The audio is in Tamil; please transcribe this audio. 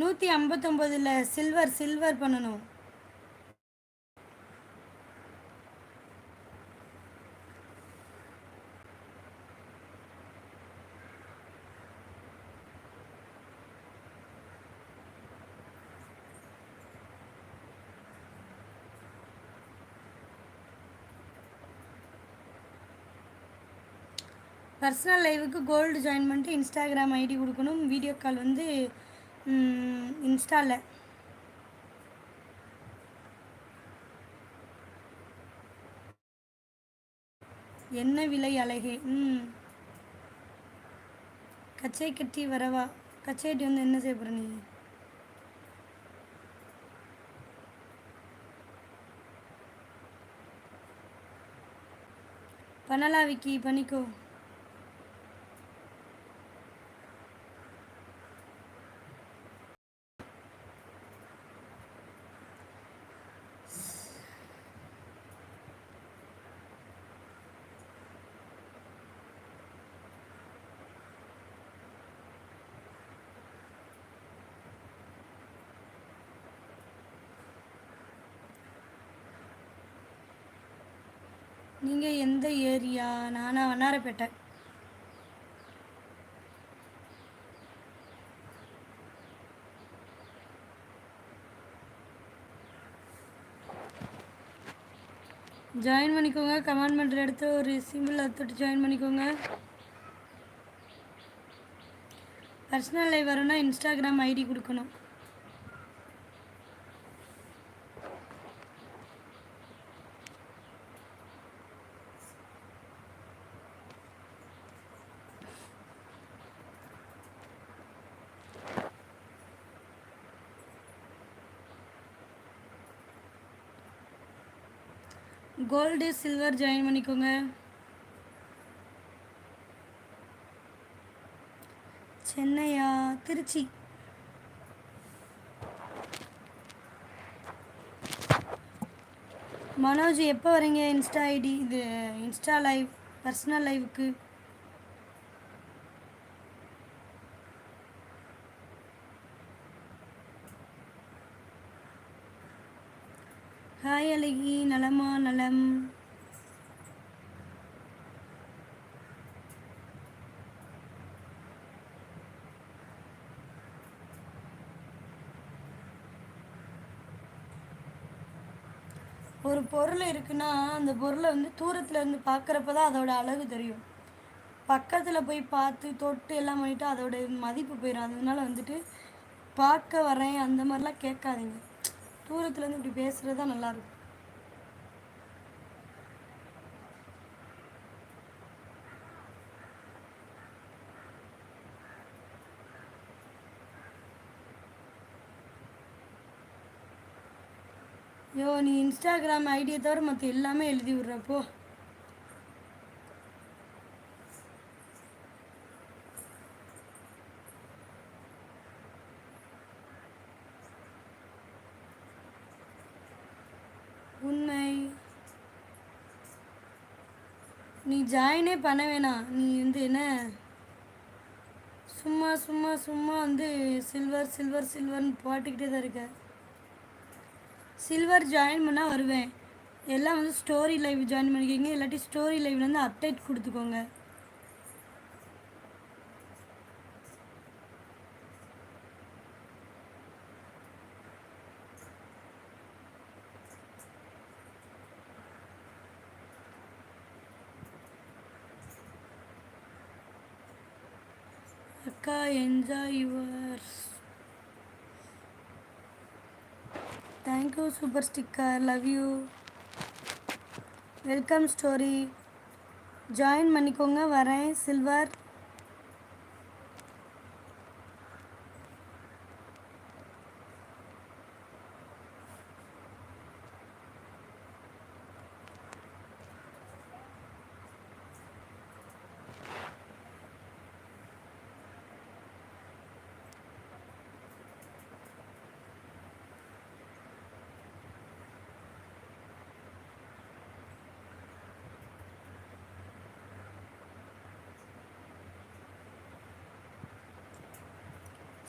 நூற்றி ஐம்பத்தொம்போதில் சில்வர் சில்வர் பண்ணணும். பர்சனல் லைவுக்கு கோல்டு ஜாயின் பண்ணிட்டு இன்ஸ்டாகிராம் ஐடி கொடுக்கணும். வீடியோ கால் வந்து இன்ஸ்டாவில் என்ன விலை அழகே? ம். கச்சை கட்டி வரவா? கச்சைட்டி வந்து என்ன செய்ய போகிற நீ? பண்ணலா விக்கி பண்ணிக்கோ நீங்கள் எந்த ஏரியா? நானா வண்ணாரப்பேட்டை. ஜாயின் பண்ணிக்கோங்க. கமெண்ட் பண்ணுற இடத்துல ஒரு சிம்பிள் தொட்டு ஜாயின் பண்ணிக்கோங்க. பர்சனல் லைவ் வரும்னா இன்ஸ்டாகிராம் ஐடி கொடுக்கணும். கோல்டு சில்வர் ஜாயின் பண்ணிக்கோங்க. சென்னையா? திருச்சி. மனோஜ் எப்போ வரீங்க? இன்ஸ்டா ஐடி இது இன்ஸ்டா லைவ் பர்சனல் லைவுக்கு? ஹாய் அழகி நலமா. நலம் ஒரு பொருள் இருக்குன்னா அந்த பொருளை வந்து தூரத்தில் இருந்து பார்க்குறப்ப தான் அதோட அழகு தெரியும். பக்கத்தில் போய் பார்த்து தொட்டு எல்லாம் பண்ணிட்டு அதோட மதிப்பு போயிடும் அதனால வந்துட்டு பார்க்க வரேன் அந்த மாதிரிலாம் கேட்காதீங்க. தூரத்துலேருந்து இப்படி பேசுகிறது தான் நல்லாயிருக்கும் ஐயோ நீ இன்ஸ்டாகிராம் ஐடியை தவிர மற்ற எல்லாமே எழுதி விட்றப்போ நீ ஜாயினே பண்ண வேணாம். நீ வந்து என்ன? சும்மா சும்மா சும்மா வந்து சில்வர் சில்வர் சில்வர்னு போட்டுக்கிட்டே தான் இருக்க. சில்வர் ஜாயின் பண்ணால் வருவேன். எல்லாம் வந்து ஸ்டோரி லைவ் ஜாயின் பண்ணிக்கிங்க. இல்லாட்டி ஸ்டோரி லைவ்லேருந்து அப்டேட் கொடுத்துக்கோங்க. அக்கா enjoy your thank you super sticker love you welcome story join பண்ணிக்கோங்க வரேன் சில்வர்